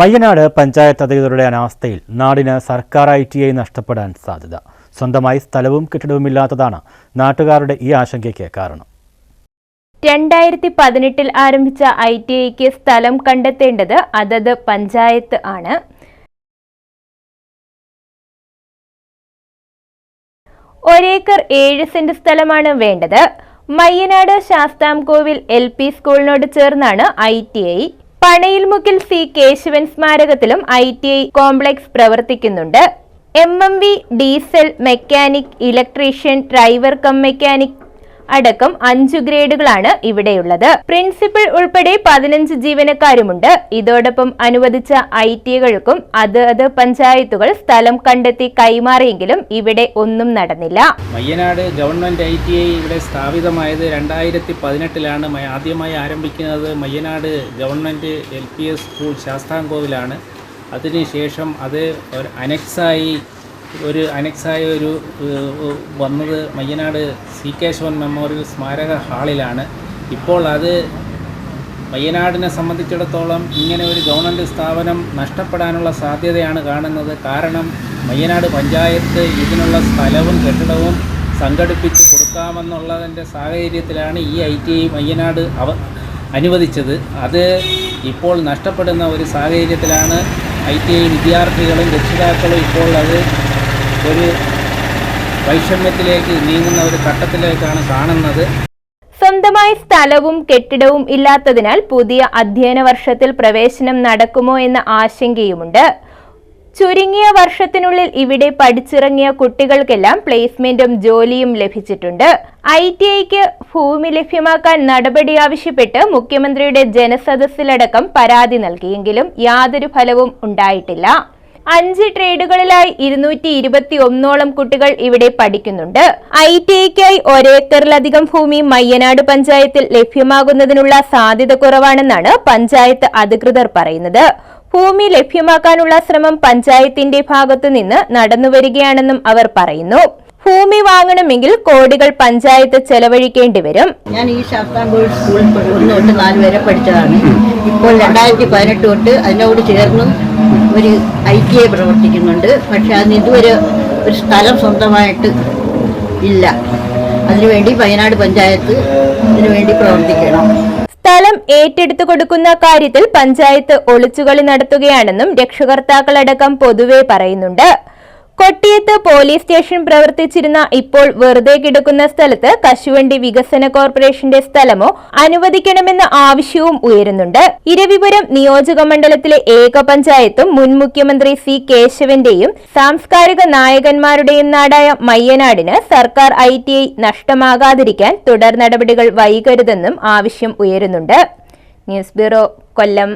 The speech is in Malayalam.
മയ്യനാട് പഞ്ചായത്ത് അധികൃതരുടെ അനാസ്ഥയിൽ നാടിന് സർക്കാർ ഐ ടി ഐ നഷ്ടപ്പെടാൻ സാധ്യത. സ്വന്തമായി സ്ഥലവും കെട്ടിടവുമില്ലാത്തതാണ് നാട്ടുകാരുടെ ഈ ആശങ്കയ്ക്ക് കാരണം. രണ്ടായിരത്തി പതിനെട്ടിൽ ആരംഭിച്ച ഐ ടി ഐക്ക് സ്ഥലം കണ്ടെത്തേണ്ടത് അതത് പഞ്ചായത്ത് ആണ്. ഒരേക്കർ ഏഴ് സെന്റ് സ്ഥലമാണ് വേണ്ടത്. മയ്യനാട് ശാസ്താംകോവിൽ എൽ പി സ്കൂളിനോട് ചേർന്നാണ് ഐ ടി ഐ. പണയിൽമുക്കിൽ സി കേശവൻ സ്മാരകത്തിലും ഐ ടി ഐ കോംപ്ലക്സ് പ്രവർത്തിക്കുന്നുണ്ട്. M M V diesel mechanic electrician driver cum mechanic അടക്കം അഞ്ചു ഗ്രേഡുകളാണ് ഇവിടെയുള്ളത്. പ്രിൻസിപ്പൽ ഉൾപ്പെടെ പതിനഞ്ച് ജീവനക്കാരുമുണ്ട്. ഇതോടൊപ്പം അനുവദിച്ച ഐ ടികൾക്കും അത് അത് പഞ്ചായത്തുകൾ സ്ഥലം കണ്ടെത്തി കൈമാറിയെങ്കിലും ഇവിടെ ഒന്നും നടന്നില്ല. Mayyanad government I T I ഇവിടെ സ്ഥാപിതമായത് രണ്ടായിരത്തി പതിനെട്ടിലാണ് ആദ്യമായി ആരംഭിക്കുന്നത് Mayyanad government L P S school ശാസ്താംകോവിലാണ്. അതിനുശേഷം അത് അനക്സായി ഒരു അനക്സായ ഒരു വന്നത് മയ്യനാട് സി കേശവൻ മെമ്മോറിയൽ സ്മാരക ഹാളിലാണ്. ഇപ്പോൾ അത് മയ്യനാടിനെ സംബന്ധിച്ചിടത്തോളം ഇങ്ങനെ ഒരു ഗവൺമെന്റ് സ്ഥാപനം നഷ്ടപ്പെടാനുള്ള സാധ്യതയാണ് കാണുന്നത്. കാരണം മയ്യനാട് പഞ്ചായത്ത് ഇതിനുള്ള സ്ഥലവും കെട്ടിടവും സംഘടിപ്പിച്ച് കൊടുക്കാമെന്നുള്ളതിന്റെ സാഹചര്യത്തിലാണ് ഈ ഐ ടി ഐ മയ്യനാട് അവ അനുവദിച്ചത്. അത് ഇപ്പോൾ നഷ്ടപ്പെടുന്ന ഒരു സാഹചര്യത്തിലാണ് ഐ ടി ഐ വിദ്യാർത്ഥികളും രക്ഷിതാക്കളും ഇപ്പോൾ അത് ഒരു വൈഷമ്യത്തിലേക്ക് നീങ്ങുന്ന ഒരു ഘട്ടത്തിലേക്കാണ് കാണുന്നത്. സ്വന്തമായി സ്ഥലവും കെട്ടിടവും ഇല്ലാത്തതിനാൽ പുതിയ അധ്യയന വർഷത്തിൽ പ്രവേശനം നടക്കുമോ എന്ന ആശങ്കയുമുണ്ട്. ചുരുങ്ങിയ വർഷത്തിനുള്ളിൽ ഇവിടെ പഠിച്ചിറങ്ങിയ കുട്ടികൾക്കെല്ലാം പ്ലേസ്മെന്റും ജോലിയും ലഭിച്ചിട്ടുണ്ട്. ഐ ടി ഐക്ക് ഭൂമി ലഭ്യമാക്കാൻ നടപടി ആവശ്യപ്പെട്ട് മുഖ്യമന്ത്രിയുടെ ജനസദസ്സിലടക്കം പരാതി നൽകിയെങ്കിലും യാതൊരു ഫലവും ഉണ്ടായിട്ടില്ല. അഞ്ച് ട്രേഡുകളിലായി ഇരുന്നൂറ്റി ഇരുപത്തി ഒന്നോളം കുട്ടികൾ ഇവിടെ പഠിക്കുന്നുണ്ട്. ഐ ടി ഐക്കായി ഒരേക്കറിലധികം ഭൂമി മയ്യനാട് പഞ്ചായത്തിൽ ലഭ്യമാകുന്നതിനുള്ള സാധ്യത കുറവാണെന്നാണ് പഞ്ചായത്ത് അധികൃതർ പറയുന്നത്. ഭൂമി ലഭ്യമാക്കാനുള്ള ശ്രമം പഞ്ചായത്തിന്റെ ഭാഗത്തുനിന്ന് നടന്നുവരികയാണെന്നും അവർ പറയുന്നു. ഭൂമി വാങ്ങണമെങ്കിൽ കോടികൾ പഞ്ചായത്ത് ചെലവഴിക്കേണ്ടി വരും. ഞാൻ ഈ ശാസ്താംകോഴി സ്കൂളിൽ ഒന്ന് തൊട്ട് നാല് വരെ പഠിച്ചതാണ്. ഇപ്പോൾ രണ്ടായിരത്തി പതിനെട്ട് തൊട്ട് അതിനോട് ചേർന്ന് ഒരു ഐ ടി ഐ പ്രവർത്തിക്കുന്നുണ്ട്. പക്ഷെ അതിന് ഇതുവരെ ഒരു സ്ഥലം സ്വന്തമായിട്ട് ഇല്ല. അതിനുവേണ്ടി വയനാട് പഞ്ചായത്ത് ഇതിനുവേണ്ടി പ്രവർത്തിക്കണം. സ്ഥലം ഏറ്റെടുത്തു കൊടുക്കുന്ന കാര്യത്തിൽ പഞ്ചായത്ത് ഒളിച്ചുകളി നടത്തുകയാണെന്നും രക്ഷകർത്താക്കളടക്കം പൊതുവെ പറയുന്നുണ്ട്. കൊട്ടിയത്ത് പോലീസ് സ്റ്റേഷൻ പ്രവർത്തിച്ചിരുന്ന ഇപ്പോൾ വെറുതെ കിടക്കുന്ന സ്ഥലത്ത് കശുവണ്ടി വികസന കോർപ്പറേഷന്റെ സ്ഥലമോ അനുവദിക്കണമെന്ന ആവശ്യവും ഉയരുന്നുണ്ട്. ഇരവിപുരം നിയോജക മണ്ഡലത്തിലെ ഏക പഞ്ചായത്തും മുൻ മുഖ്യമന്ത്രി സി കേശവന്റെയും സാംസ്കാരിക നായകന്മാരുടെയും നാടായ മയ്യനാടിന് സർക്കാർ ഐ ടി ഐ നഷ്ടമാകാതിരിക്കാൻ തുടർ നടപടികൾ വൈകരുതെന്നും ആവശ്യം ഉയരുന്നുണ്ട്. News bureau Kollam.